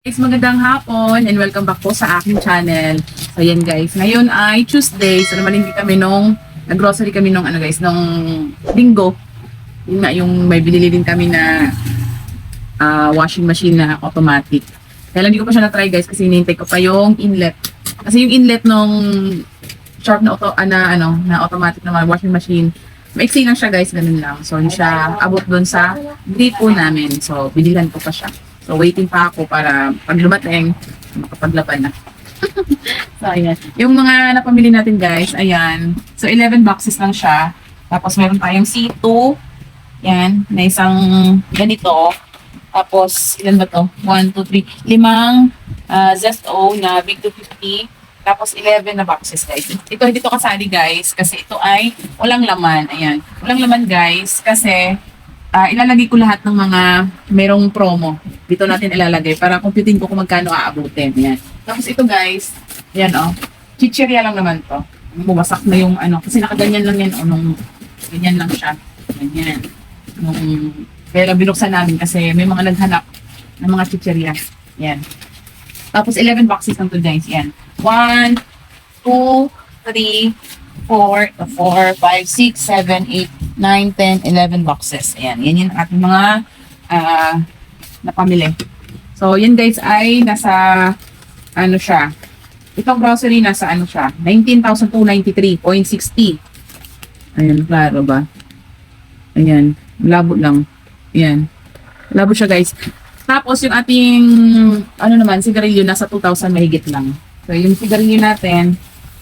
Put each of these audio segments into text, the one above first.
Guys, magandang hapon and welcome back po sa aking channel. So yan guys, ngayon ay Tuesday. So namalingki kami nung, nag-grocery kami nung ano guys, nung linggo. Yun nga yung may binili din kami na ah, washing machine na automatic. Kaya lang hindi ko pa siya na-try guys kasi hinihintay ko pa yung inlet. Kasi yung inlet nung sharp na, auto, ah, na, ano, na automatic na washing machine, maiksi lang siya guys, ganun lang. So hindi siya abot doon sa gripo namin. So bilihan ko pa siya. So, waiting pa ako para pag lumating, makapaglaban na. so, ayan. Yung mga napamili natin, guys, ayan. So, 11 boxes lang siya. Tapos, meron tayong C2. Yan, na isang ganito. Tapos, ilan ba to? 1, 2, 3. Limang uh, Zesto na Big 250. Tapos, 11 na boxes, guys. Ito, hindi to kasali, guys. Kasi ito ay walang laman. Ayan. Walang laman, guys. Kasi, ah ilalagay ko lahat ng mga merong promo. Dito natin ilalagay para computing ko kung magkano aabutin. Yan. Tapos ito guys, yan oh. Chichirya lang naman to. Bumasak na yung ano. Kasi nakaganyan lang yan. Oh, nung, ganyan lang siya. Ganyan. Nung, pero binuksan namin kasi may mga naghanap ng mga chichirya. Yan. Tapos 11 boxes lang to guys. Yan. 1, 2, 3, 4, 4, 5, 6, 7, 8, 9, 10, 11 boxes. Ayan, yan yung ating mga ah, napamili. So, yan guys ay nasa, ano siya, itong grocery nasa ano siya, 19,293.60. Ayan, klaro ba? Ayan, labo lang. Ayan, labo siya guys. Tapos yung ating, ano naman, sigarilyo nasa 2,000 mahigit lang. So, yung sigarilyo natin,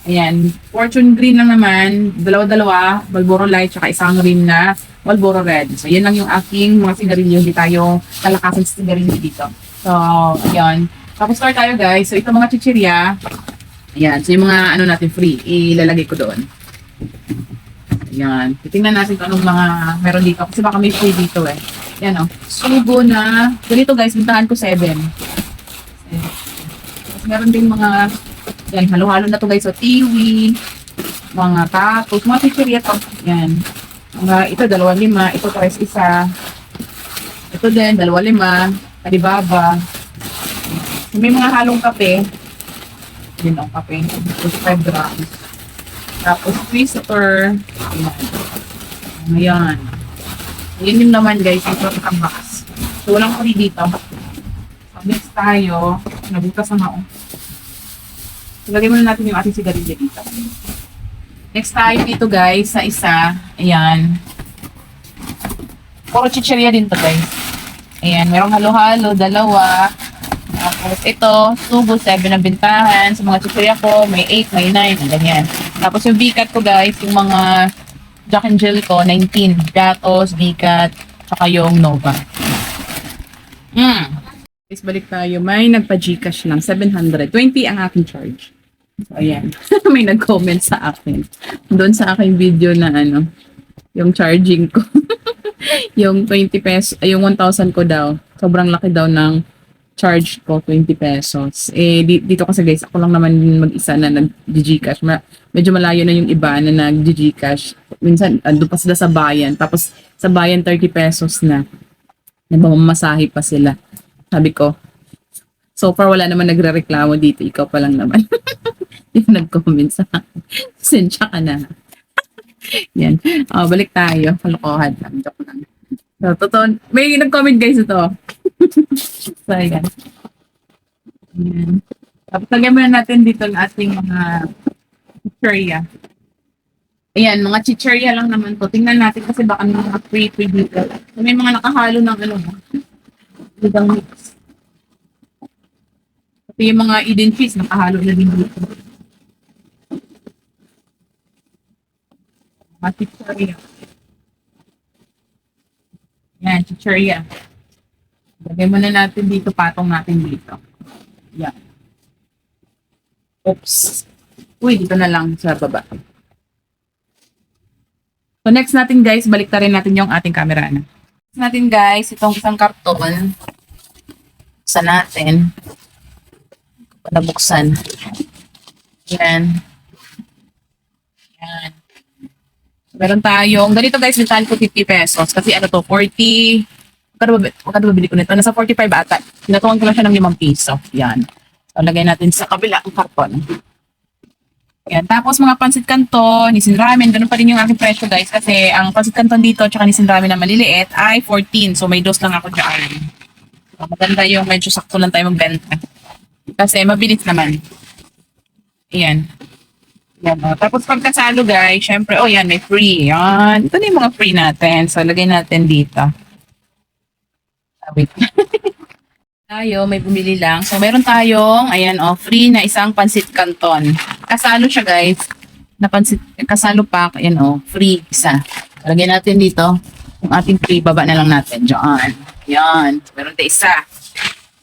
Ayan, Fortune Green lang naman, dalawa-dalawa, Marlboro Light, tsaka isang rim na Marlboro Red. So, yan lang yung aking mga sigarilyo. Hindi tayo talakasan sa sigarilyo dito. So, ayan. Tapos start tayo guys. So, ito mga chichirya. Ayan, so yung mga ano natin free, ilalagay ko doon. Ayan. Titingnan natin kung anong mga meron dito. Kasi baka may free dito eh. Ayan o. Oh. Sugo na, ganito guys, bintahan ko 7. Tapos meron din mga yan, halo-halo na to guys. So, tiwi, mga tapos, mga chichirya to. Yan. Mga, ito, dalawa lima. Ito, pares isa. Ito din, dalawa lima. Alibaba. May mga halong kape. Yun ang kape. 5 grams. Tapos, twister. Ayan. Ayan. Yung naman guys. Ito ang box. So, walang kuri dito. So, next tayo. Nabutas na ako. Ilagay muna natin yung ating sigarilyo dito. Next tayo dito guys, sa isa. Ayan. Puro chichirya din to guys. Ayan, merong halo-halo, dalawa. Tapos ito, tubo, 7 ang bintahan. Sa mga chichirya ko, may 8, may 9, ganyan. Tapos yung bikat ko guys, yung mga Jack and Jill ko, 19. Gatos, bikat, saka yung Nova. Mm. Guys, balik tayo. May nagpa-Gcash lang. 720 ang aking charge. Ayan. May nag-comment sa akin. Doon sa aking video na ano, yung charging ko. yung 20 pesos, yung 1,000 ko daw. Sobrang laki daw ng charge ko, 20 pesos. Eh, di- dito kasi guys, ako lang naman mag-isa na nag-Gcash. Ma- medyo malayo na yung iba na nag-Gcash. Minsan, ando pa sila sa bayan. Tapos, sa bayan, 30 pesos na. Nagmamasahe pa sila. Sabi ko, so far wala naman nagre-reklamo dito. Ikaw pa lang naman. yung nag-comment sa akin. Sensya ka na. Yan. Oh, balik tayo. Kalokohan lang. Joke lang. So, totoo. May nag-comment guys ito. so, ayan. Ayan. Tapos lagyan muna natin dito ng ating mga chichirya. Ayan, mga chichirya lang naman to. Tingnan natin kasi baka may mga free-free dito. So, may mga nakahalo ng ano. Lidang mix. Ito yung mga Eden cheese, nakahalo na din dito. Mga chichirya. Yan, chichirya. Lagay muna natin dito, patong natin dito. Yan. Oops. Uy, dito na lang sa baba. So next natin guys, balik rin natin yung ating camera. Ano. Next natin guys, itong isang karton. Buksan natin. Nabuksan. Yan. Yan. Meron tayong, ganito guys, bintahan ko 50 pesos. Kasi ano to, 40, Magkano ba, bili ko nito? Nasa 45 ata. Pinatuwan ko lang siya ng 5 piso. Yan. So, lagay natin sa kabila ang karton. Yan. Tapos mga pansit canton, nisin ramen, ganun pa rin yung aking presyo guys. Kasi ang pansit canton dito, tsaka nisin ramen na maliliit ay 14. So may dos lang ako dyan. So, maganda yung medyo sakto lang tayo magbenta. Kasi mabilis naman. Ayan. Yan, oh. Tapos pagkasalo guys, syempre, oh yan, may free. Yan. Ito na yung mga free natin. So lagay natin dito. Ah, wait. tayo, may bumili lang. So, meron tayong, ayan, oh, free na isang pansit canton. Kasalo siya, guys. Na pansit, kasalo pack, ayan, oh, free, isa. Lagyan natin dito, yung ating free, baba na lang natin. Diyan. Yan. Meron tayo isa.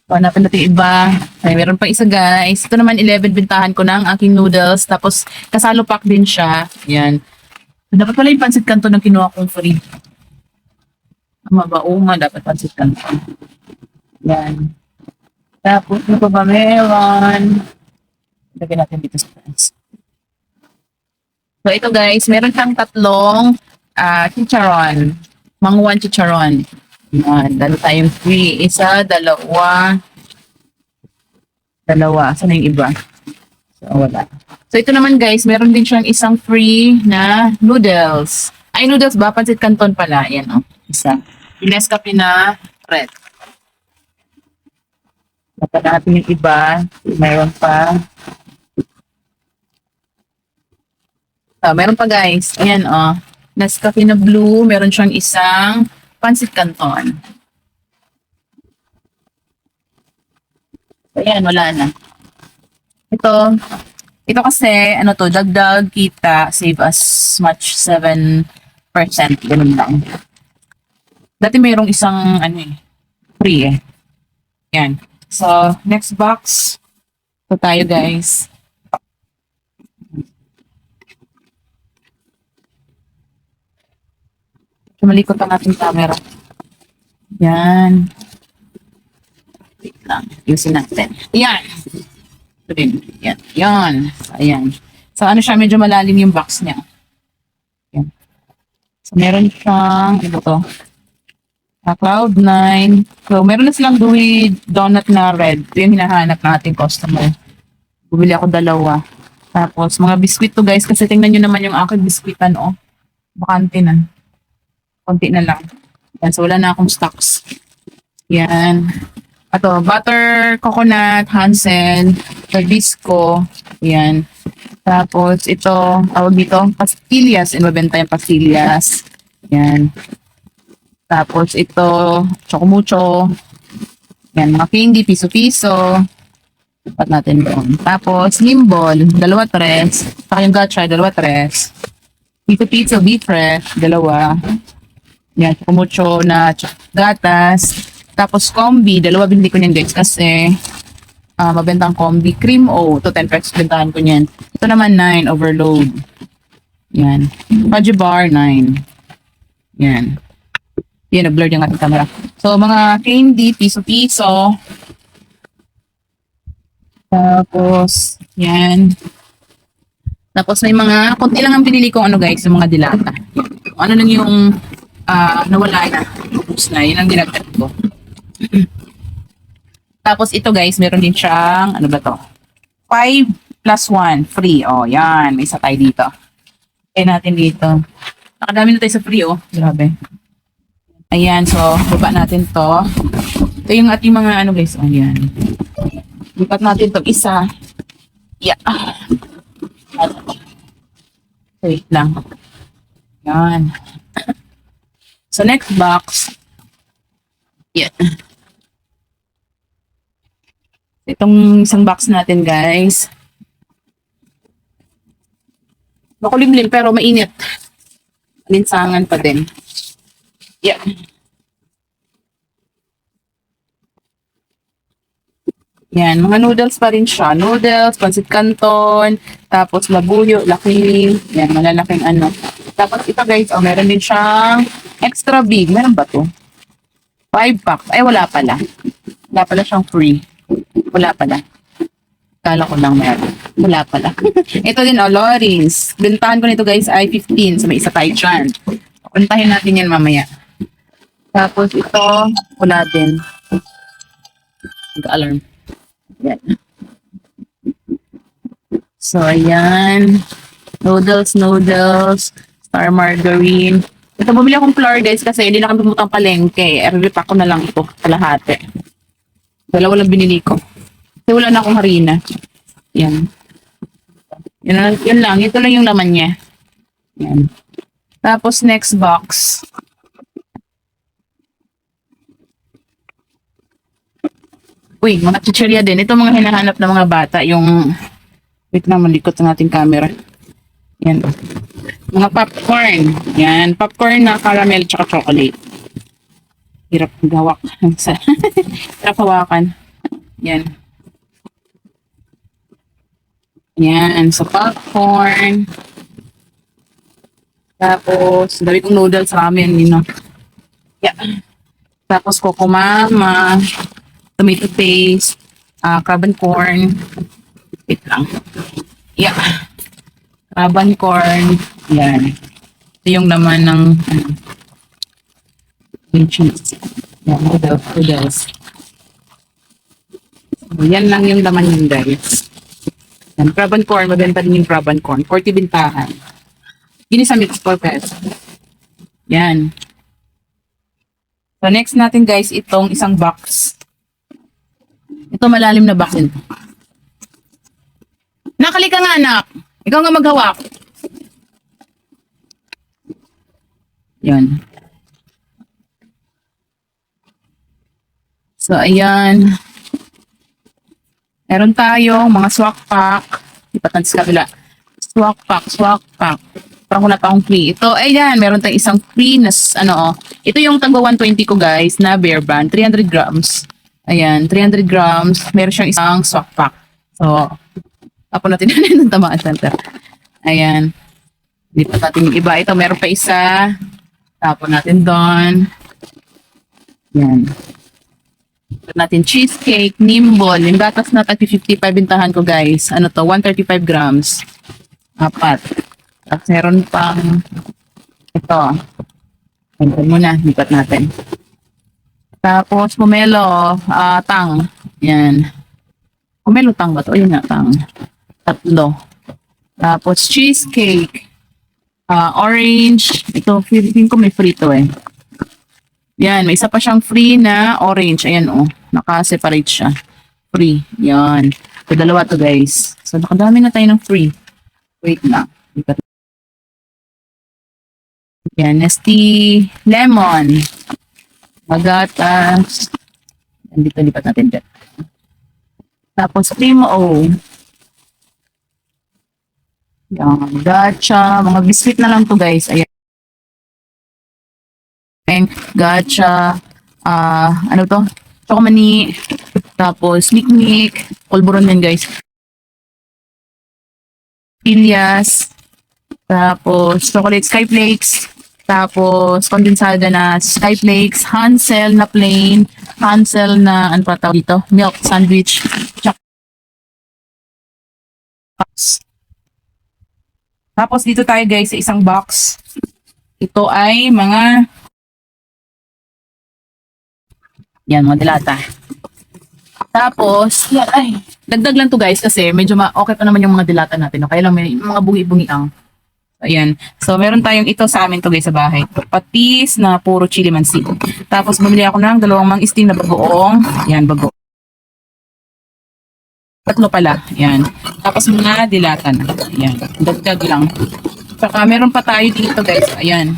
So, hanapin natin yung iba. Ay, meron pa isa, guys. Ito naman, 11 bintahan ko ng aking noodles. Tapos, kasalo pack din siya. Yan. Dapat pala yung pansit canton na kinuha kong free. Tama ba? Oo nga, dapat pansit canton. Yan. Tapos, ano pa ba meron? Lagyan natin dito sa friends. So, ito guys, meron siyang tatlong ah chicharon. Mangwan chicharon. Yan. Dalo tayong free. Isa, dalawa, dalawa. Saan yung iba? So, wala. So, ito naman guys, meron din siyang isang free na noodles. Ay, noodles ba? Pansit canton pala. Yan, oh. Isa. Yung Nescafe na red. Dapat natin yung iba. Mayroon pa. Ah, meron pa guys. Ayan oh. Nescafe na blue. Meron siyang isang pansit canton. Ayan, wala na. Ito. Ito kasi, ano to, dagdag kita, save as much 7%. Ganun lang. Dati mayroong isang, ano eh, free eh. Yan. So, next box. Ito tayo, guys. Malikot ang ating camera. Yan. Wait lang. Ayusin natin. Yan. Ito din. Yan. Yan. Ayan. So, ano siya, medyo malalim yung box niya. Yan. So, meron siyang, ano to? Ah, Cloud9. So, meron na silang gooey donut na red. Ito yung hinahanap ng ating customer. Bumili ako dalawa. Tapos, mga biskwit to guys. Kasi tingnan nyo naman yung aking biskwitan, oh. Bakante na. Konti na lang. Yan, so wala na akong stocks. Yan. Ato, butter, coconut, Hansen, Tabisco. Yan. Tapos, ito, tawag dito, pastillas. And mabenta yung pastillas. Yan. Tapos ito, chocomucho. Yan, mga candy, piso-piso. Dapat natin doon. Tapos, gimbal, dalawa tres. Saka yung gotcha, dalawa tres. Pito pizza, beef fresh, dalawa. Yan, chocomucho na gatas. Tapos, combi, dalawa binili ko niyan guys kasi ah mabentang combi. Cream O, to 10 pesos bentahan ko niyan. Ito naman 9, overload. Yan. Fudge bar, 9. Yan. Yan, nag-blur yung ating camera. So, mga candy, piso-piso. Tapos, yan. Tapos, may mga, konti lang ang binili ko, ano guys, yung mga dilata. Ano lang yung, ah, nawala na. Ubus na, yun ang dinagdag ko. Tapos, ito guys, meron din siyang, ano ba to? 5 plus 1, free. Oh, yan. May isa tayo dito. Kaya natin dito. Nakadami na tayo sa free, oh. Grabe. Ayan, so, baba natin to. Ito yung ating mga ano guys. Ayan. Lipat natin to isa. Yeah. Wait lang. Yan. So, next box. Yan. Itong isang box natin, guys. Makulimlim pero mainit. Linsangan pa din. Yeah. Yan, mga noodles pa rin siya. Noodles, pansit canton, tapos labuyo, laki. Yan, malalaking ano. Tapos ito guys, oh, meron din siyang extra big. Meron ba to? Five packs. Ay, wala pala. Wala pala siyang free. Wala pala. Kala ko lang meron. Wala pala. ito din, oh, Loris. Bintahan ko nito guys ay 15. So may isa tayo dyan. Puntahin natin yan mamaya. Tapos ito, wala din. Nag-alarm. Yan. So, ayan. Noodles, noodles. Star margarine. Ito, bumili akong flour days kasi hindi na kami pumutang palengke. I-repack ko na lang ito, kalahati. Dalawa lang binili ko. Kasi wala na akong harina. Yan. Yan, yan lang. Ito lang yung laman niya. Yan. Tapos next box. Uy, mga chichirya din. Ito mga hinahanap ng mga bata. Yung, wait lang, malikot ang ating camera. Yan. Mga popcorn. Yan. Popcorn na caramel tsaka chocolate. Hirap gawak. Hirap hawakan. Yan. Yan. So, popcorn. Tapos, dami kong noodles ramen, you know. Yeah. Tapos, Coco Mama, tomato paste, ah crab and corn. Wait lang. Yeah. Crab and corn. Yan. Ito yung laman ng ano, yung cheese. Yan, noodles. noodles. So, yan lang yung laman yun, guys. Yan, crab corn. Mabenta din yung crab corn. 40 bintahan. Ginisa mix for peso. Yan. So, next natin guys, itong isang box. Ito malalim na box. Nakali ka nga anak. Ikaw nga maghawak. Yan. So, ayan. Meron tayong mga swak pack. Ipat natin sa kabila. Swak pack, swak pack. Parang wala pa akong free. Ito, ayan, meron tayong isang free na, ano, oh. Ito yung tagwa 120 ko, guys, na bear brand. 300 grams. Ayan, 300 grams. Meron siyang isang swak pack. So, tapon natin ng tamaan center. Ayan. Lipat natin yung iba. Ito, meron pa isa. Tapon natin doon. Yan. Lipat natin cheesecake, nimble. Yung gatas na tag 55 bintahan ko, guys. Ano to? 135 grams. Apat. Tapos meron pang ito. Ito muna. Lipat natin. Tapos, pomelo, ah, tang. Yan. Pomelo tang ba to? Yun nga, tang. Tatlo. Tapos, cheesecake. ah, orange. Ito, feeling ko may free to eh. Yan, may isa pa siyang free na orange. Ayan, oh. Naka-separate siya. Free. Yan. So, dalawa to, guys. So, nakadami na tayo ng free. Wait na. Yan, Nesty Lemon. Magatas. Andito, lipat natin dyan. Tapos, Primo O. Yan, gacha. Mga biscuit na lang to, guys. Ayan. Ayan, gacha. Ah, ano to? Chokomani. Tapos, Niknik. Pulburon yan, guys. Pilias. Tapos, chocolate skyflakes. Tapos, kondensada na skyflakes. Hansel na plain. Hansel na, ano pa tawag dito? Milk sandwich. Tsaka, tapos, dito tayo guys sa isang box. Ito ay mga yan, mga dilata. Tapos, yan, ay, dagdag lang to guys kasi medyo ma okay pa naman yung mga dilata natin. No? Kaya lang may mga bungi-bungi ang. Ayan. So, meron tayong ito sa amin to guys sa bahay. Patis na puro chili mansi. Tapos, bumili ako ng dalawang mang steam na bagoong. Yan, bago. Tatlo pala. Yan. Tapos, mga dilata na. Yan. Dagdag lang. Saka, meron pa tayo dito guys. Ayan.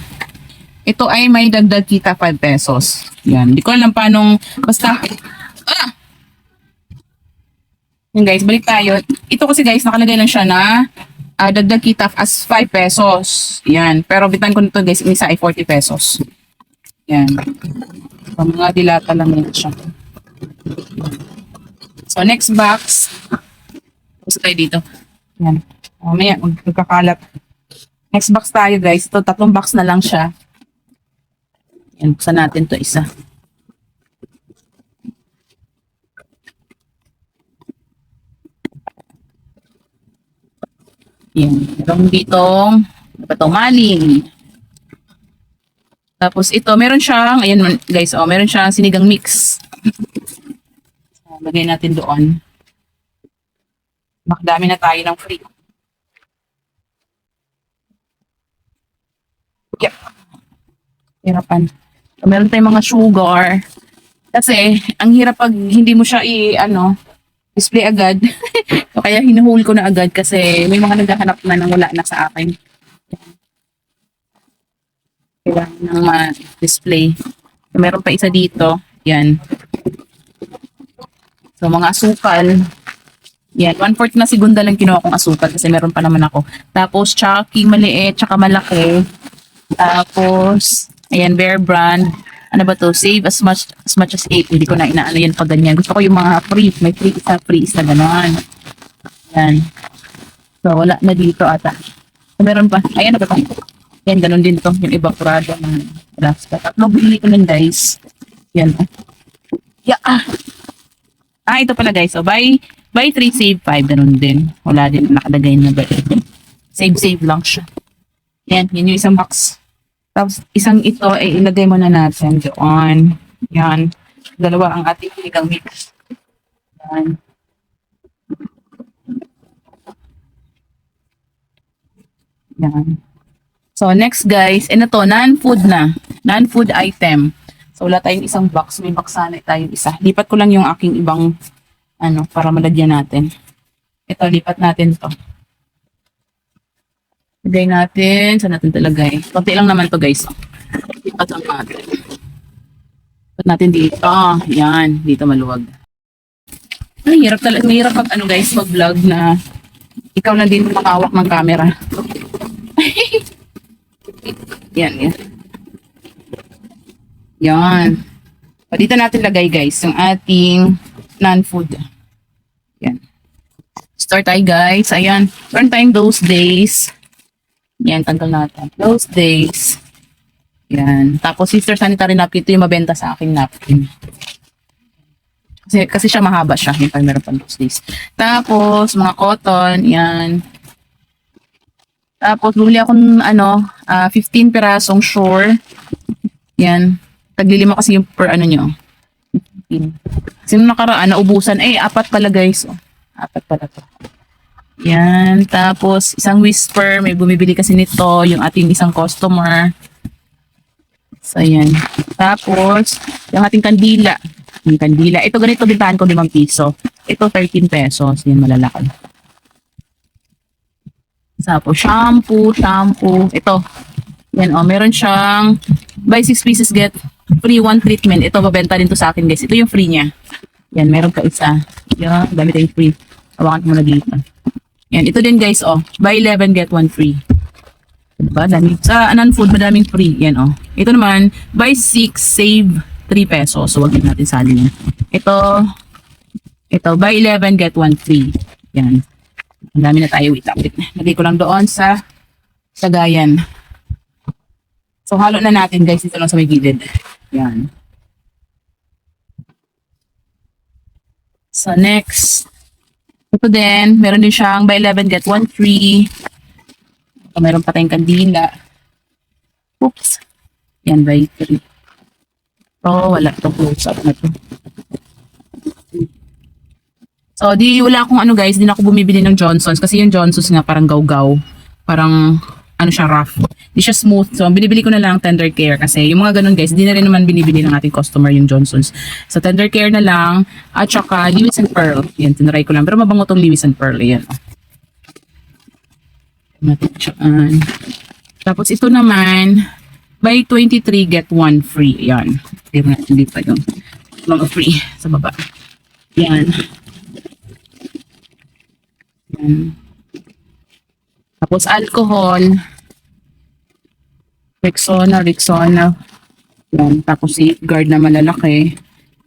Ito ay may dagdag kita 5 pesos. Yan. Hindi ko alam paano, basta, ah! Yan guys, balik tayo. Ito kasi guys, nakalagay lang siya na ah, dagdag kita as 5 pesos. Yan. Pero bitan ko nito guys, isa ay 40 pesos. Yan. So, mga dilata lang yan siya. So, next box. Tapos tayo dito. Yan. Mamaya, mag- magkakalat. Next box tayo guys. Ito, tatlong box na lang siya. Yan, buksan natin to isa. Yan, meron ditong, ano ba to, maling. Tapos ito, meron siyang, ayan guys, oh, meron siyang sinigang mix. Lagay natin doon. Makadami na tayo ng free. Yep. Hirapan. Meron tayong mga sugar. Kasi, ang hirap pag hindi mo siya i, ano, display agad. kaya hinuhul ko na agad kasi may mga naghahanap na nang wala na sa akin. Kailangan nang ma-display. So, meron pa isa dito. Yan. So, mga asukal. Yan. One-fourth na segunda lang kinuha kong asukal kasi meron pa naman ako. Tapos, Chucky, maliit, tsaka malaki. Tapos, ayan, Bear Brand. Ano ba to? Save as much as much as 8. Hindi ko na inaano yan pag ganyan. Gusto ko yung mga free. May free isa, free isa, gano'n. Yan. So, wala na dito ata. So, meron pa. Ayan, ano ba to? Yan, ganun din to. Yung evaporado ng Alaska. Tatlo, binili ko nun, guys. Yan. Yeah. Ah. ito pala, guys. So, buy, buy 3, save 5. Ganun din. Wala din nakalagay na buy. Save, save lang siya. Yan, yun yung isang box. Tapos, isang ito ay ilagay mo na natin doon. Yan. Dalawa ang ating sinigang mix. Yan. Yan. So, next guys, ano to, non-food na. Non-food item. So, wala tayong isang box. May box sana tayong isa. Lipat ko lang yung aking ibang, ano, para malagyan natin. Ito, lipat natin to. Lagay natin. Saan natin talagay? Konti lang naman to guys. Lipat lang natin. Lipat natin dito. Yan. Dito maluwag. Ay, hirap talaga. Mahirap pag ano guys, pag vlog na ikaw na din makawak ng camera. yan, yan. Yan. O, dito natin lagay guys, yung ating non-food. Yan. Start tayo guys. Ayan. Meron tayong those days. Yan, tanggal natin. Those days. Yan. Tapos, sister sanitary napkin. Ito yung mabenta sa aking napkin. Kasi, kasi siya mahaba siya. Yung meron pa those days. Tapos, mga cotton. Yan. Tapos, bumili ako ng ano, ah, 15 pirasong shore. Yan. Taglilima kasi yung per ano nyo. 15. Kasi nung nakaraan, naubusan. Eh, apat pala guys. Oh. Apat pala to. Yan. Tapos, isang whisper. May bumibili kasi nito. Yung ating isang customer. So, yan. Tapos, yung ating kandila. Yung kandila. Ito, ganito bintahan ko 5 piso. Ito, 13 pesos. Yan, malalaki. Tapos, shampoo, shampoo. Ito. Yan, oh. Meron siyang buy 6 pieces, get free one treatment. Ito, babenta din to sa akin, guys. Ito yung free niya. Yan, meron pa isa. Yan, dami tayong free. Hawakan ko muna dito. Yan, ito din guys, oh. Buy 11, get 1 free. Diba? Dami. Sa anan food, madaming free. Yan, oh. Ito naman, buy 6, save 3 pesos. So, wag natin sali yan. Ito, ito, buy 11, get 1 free. Yan. Ang dami na tayo. Wait, na. Lagay ko lang doon sa sagayan. So, halo na natin guys. Ito lang sa may gilid. Yan. So, next. Ito din, meron din siyang buy 11, get 1 free. Ito, meron pa tayong kandila. Oops. Yan, buy 3. Oh, wala to close up na to. So, di wala akong ano guys, di na ako bumibili ng Johnson's kasi yung Johnson's nga parang gaw-gaw. Parang ano siya rough. Di siya smooth. So, binibili ko na lang tender care kasi yung mga ganun guys, di na rin naman binibili ng ating customer yung Johnson's. So, tender care na lang at saka Lewis and Pearl. Yan, tinry ko lang. Pero mabango tong Lewis and Pearl. Ayan. oh. Matiksyan. Tapos ito naman, buy 23, get 1 free. Yan. Hindi natin dito yung mga free sa baba. Yan. Yan. Tapos alcohol. Rexona, Rexona. Yan. Tapos safeguard na malalaki.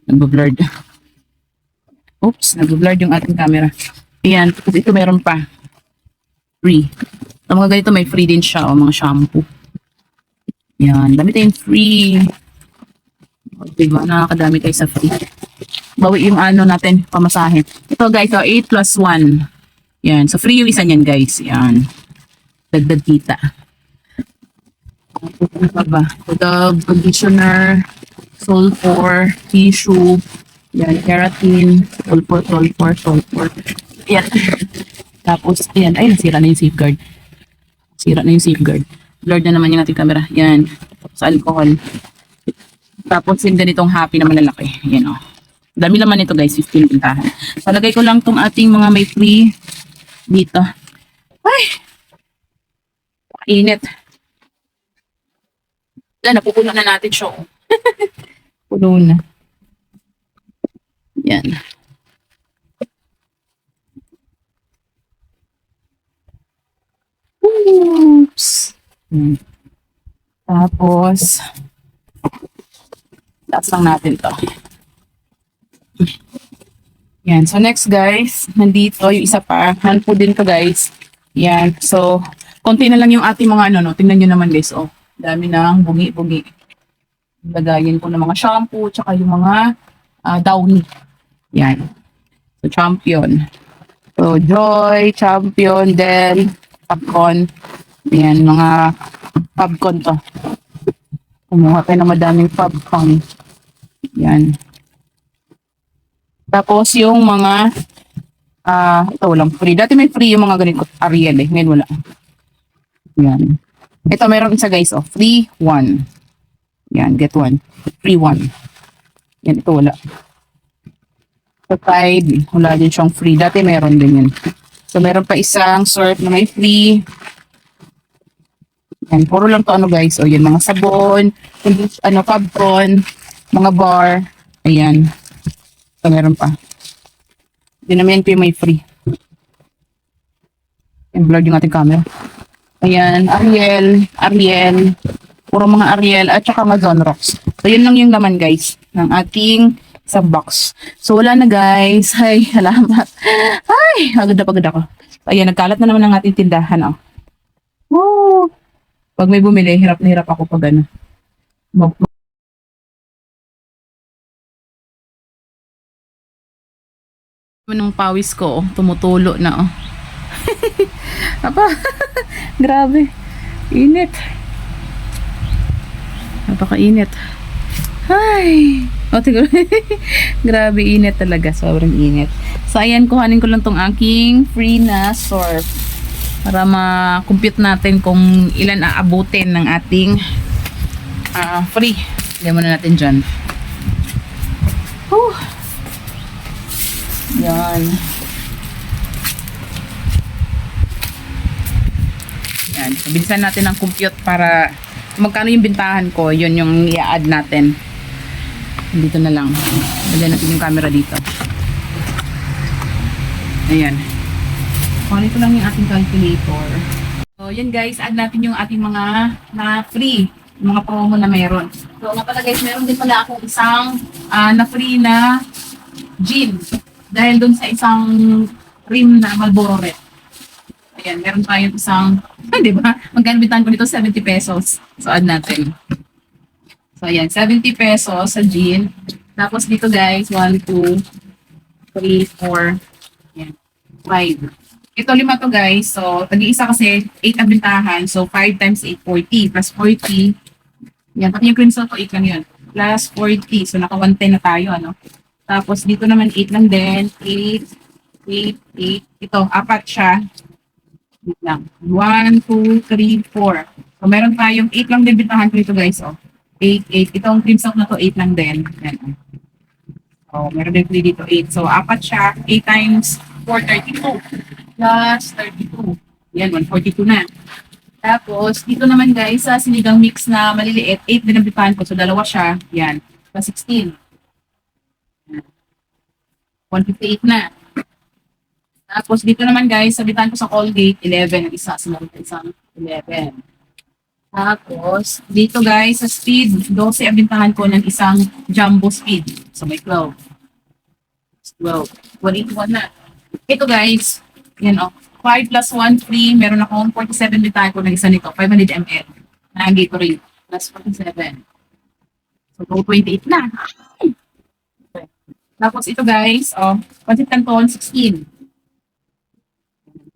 Nagbo-blurred. Oops, nagbo-blurred yung ating camera. Ayan. Tapos ito meron pa. Free. Sa mga ganito may free din siya o mga shampoo. Yan. Dami tayong free. O, Diba? Nakakadami tayo sa free. Bawi yung ano natin, pamasahe. Ito guys, so 8 plus 1. Yan. So free yung isa niyan guys. Yan. Dagdag kita. Ano pa ba? Dove, conditioner, sulfur, tissue, yan, keratin, sulfur, sulfur, sulfur. Yan. Tapos, ayan, ay, nasira na yung safeguard. Sira na yung safeguard. Blurred na naman yung ating camera. Yan. Tapos, alcohol. Tapos, yung ganitong happy na malalaki. Yan, o. Dami naman ito, guys. 15 pintahan. Palagay ko lang tong ating mga may free dito. Ay! Init. Yan, napupuno na natin siya. oh. Puno na. Yan. Oops. Hmm. Tapos, taas lang natin to. Yan. So, next guys, nandito yung isa pa. Handful din to guys. Yan. So, konti na lang yung ating mga ano, no. Tingnan nyo naman guys, oh. Dami ng bungi-bungi. Lagayin ko ng mga shampoo, tsaka yung mga ah, downy. Yan. So, champion. So, Joy, champion, then, popcorn. Yan, mga popcorn to. Kumuha tayo ng madaming popcorn. Yan. Tapos, yung mga, ah, ito walang free. Dati may free yung mga ganito, Ariel eh. Ngayon wala. Yan. Ito, meron isa guys, oh. Free one. Yan, get one. Free one. Yan, ito wala. Sa Tide, wala din siyang free. Dati meron din yan. So, meron pa isang sort na may free. Yan, puro lang to ano guys. O, yan, mga sabon, ano, popcorn, mga bar. Ayan. So, meron pa. Hindi naman yan may free. Yan, blurred yung ating camera. Ayan, Ariel, Ariel, puro mga Ariel, at saka mga Zonrox. So, yun lang yung laman, guys, ng ating isang box. So, wala na, guys. Ay, salamat. Ay, agad na pagod ako. Ayan, nagkalat na naman ang ating tindahan, oh. Woo! Pag may bumili, hirap na hirap ako pag ano. Mag- Nung pawis ko, oh, tumutulo na, oh. Apa, grabe. Init. Napakainit. Ay. O, tignan. grabe, init talaga. Sobrang init. So, ayan, kuhanin ko lang tong aking free na surf. Para ma-compute natin kung ilan aabutin ng ating ah, free. Lagyan muna natin dyan. Whew. Yan. Yan. So, bilisan natin ang compute para magkano yung bintahan ko, yun yung i-add natin. Dito na lang. Lagyan natin yung camera dito. Ayan. Kunin ko lang yung ating calculator. So, yun guys, add natin yung ating mga na free, mga promo na meron. So, nga pala guys, meron din pala akong isang ah, na free na gin. Dahil dun sa isang cream na Marlboro Red. Ayan, meron tayong isang, di ba? Magkano bintahan ko nito? 70 pesos. So, add natin. So, ayan, 70 pesos sa gin. Tapos dito guys, 1, 2, 3, 4, ayan, 5. Ito lima to guys. So, tag-iisa kasi 8 ang bintahan. So, 5 times 8, 40. Plus 40. Yan, pati yung cream ko, 8 lang yun. Plus 40. So, naka 110 na tayo, ano? Tapos, dito naman 8 lang din. 8, 8, 8. Ito, apat siya. Wait lang. 1, 2, 3, 4. So, meron tayong 8 lang din bintahan ko dito guys, oh. 8, 8. Itong cream salt na to, 8 lang din. Yan, oh. So, meron din dito 8. So, apat siya. 8 times 4, 32. Plus 32. Yan, 142 na. Tapos, dito naman guys, sa sinigang mix na maliliit, 8 din ang bipahan ko. So, dalawa siya. Yan. Plus 16. Yan. 158 na. Tapos, dito naman guys, sa bipahan ko sa Colgate, 11 ang isa. Meron pa isang 11. Tapos, dito guys, sa speed, 12 ang ko ng isang jumbo speed. So, may 12. 12. 181 na. Ito guys, yan o. 5 plus 1, 3. Meron akong 47 bintahan ko ng isa nito. 500 ml. Na Gatorade. Plus 47. So, 228 na. Okay. Tapos ito guys, oh, Pancit Canton, 16.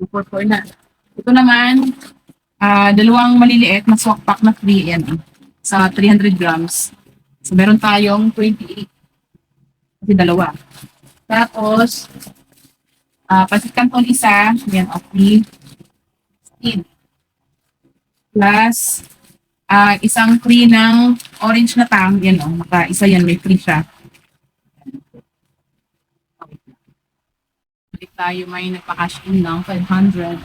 244 na. Ito naman, Ah, dalawang maliliit na swak pack na free yan. Sa 300 grams. So, meron tayong 28. Kasi dalawa. Tapos, ah pasit canton isa. Yan, okay. 16. Plus, ah isang free ng orange na tang. Yan, oh, naka isa yan, may free siya. Balik tayo, may nagpa-cash in ng 500.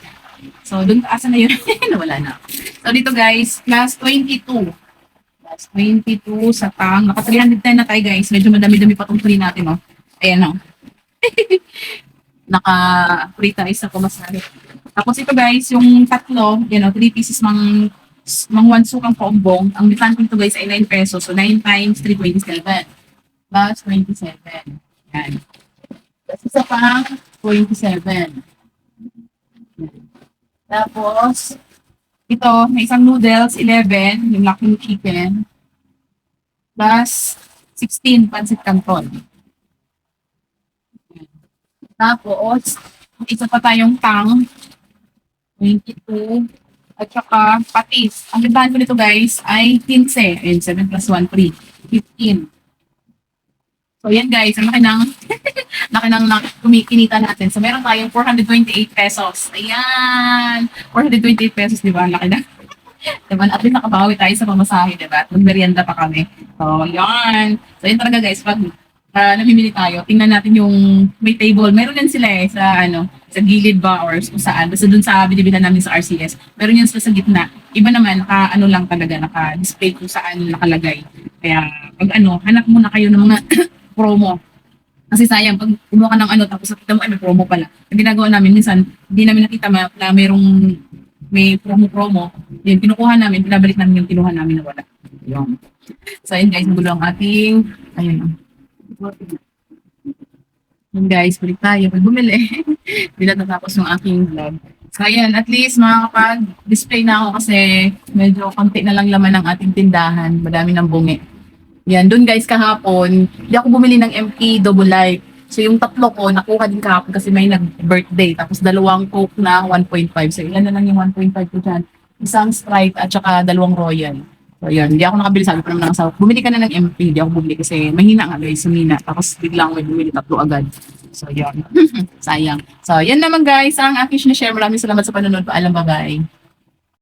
So, dun, asa na yun? Nawala na. So, dito guys, plus 22. Plus 22 sa tang. Naka 310 na tayo guys. Medyo madami-dami pa itong free natin, oh. Ayan, oh. Naka free tayo sa kumasari. Tapos ito guys, yung tatlo, you know, 3 pieces mang mang one sukang paumbong. Ang bifan ko ito guys ay 9 pesos. So 9 times 327. Plus 27. Yan. Tapos isa pang 27. Yan. Tapos, ito, may isang noodles, 11, yung laki chicken. Plus 16, pancit canton. Tapos, isa pa tayong tang, 22, at saka patis. Ang gandaan ko nito guys ay 15. Ayun, 7 plus 1, 3. 15. So, yan guys. Ang laki ng, laki ng kumikinita natin. So, meron tayong 428 pesos. Ayan! 428 pesos, di ba? Laki na. diba? At least nakabawi tayo sa pamasahe, di ba? At magmerienda pa kami. So, yan. So, yan talaga guys. Pag ah, namimili tayo, tingnan natin yung may table. Meron yan sila eh sa ano, sa gilid ba or kung saan. Basta dun sa binibilan namin sa RCS. Meron yan sila sa gitna. Iba naman, naka ano lang talaga, naka-display kung saan nakalagay. Kaya pag ano, hanap muna kayo ng mga promo. Kasi sayang, pag kumuha ka ng ano, tapos nakita mo, may promo pala. Ang ginagawa namin, minsan, hindi namin nakita ma- na mayroong may promo-promo. Yun, kinukuha namin, pinabalik namin yung kinuha namin na wala. Yun. So, ayun guys, magulo ang ating, ayun. oh. Yun guys, balik tayo. Pag bumili, na natapos yung aking vlog. So ayan, at least makakapag-display na ako kasi medyo konti na lang laman ng ating tindahan. Madami ng bungi. Yan, dun guys kahapon, hindi ako bumili ng MP double light. So yung tatlo ko, nakuha din kahapon kasi may nag-birthday. Tapos dalawang Coke na 1.5. So ilan na lang yung 1.5 ko dyan. Isang Sprite at saka dalawang Royal. So yan, hindi ako nakabili. Sabi ko naman ng bumili ka na ng MP. Hindi ako bumili kasi mahina nga guys, sumina. Tapos biglang may bumili tatlo agad. So yan, sayang. So yan naman guys, ang aking share. Maraming salamat sa panonood. Paalam, bye-bye.